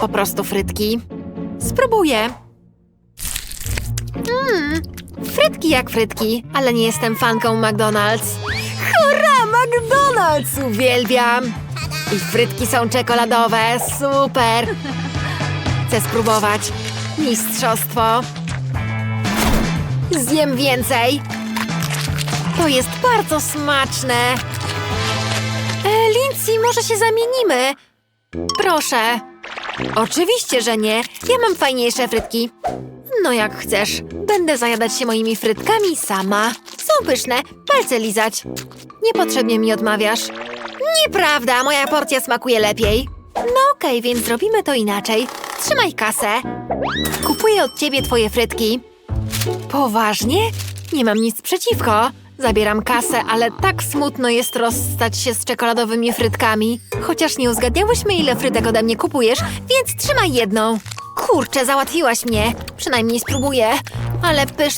po prostu frytki. Spróbuję. Mmm, frytki jak frytki, ale nie jestem fanką McDonald's. Hurra, McDonald's! Uwielbiam! I frytki są czekoladowe, super! Chcę spróbować. Mistrzostwo. Zjem więcej. To jest bardzo smaczne. E, Lindsay, może się zamienimy? Proszę. Oczywiście, że nie. Ja mam fajniejsze frytki. No jak chcesz. Będę zajadać się moimi frytkami sama. Są pyszne. Palce lizać. Niepotrzebnie mi odmawiasz. Nieprawda, moja porcja smakuje lepiej. No okej, więc zrobimy to inaczej. Trzymaj kasę. Kupuję od ciebie twoje frytki. Poważnie? Nie mam nic przeciwko. Zabieram kasę, ale tak smutno jest rozstać się z czekoladowymi frytkami. Chociaż nie uzgadniałyśmy, ile frytek ode mnie kupujesz, więc trzymaj jedną. Kurczę, załatwiłaś mnie. Przynajmniej spróbuję. Ale pyszne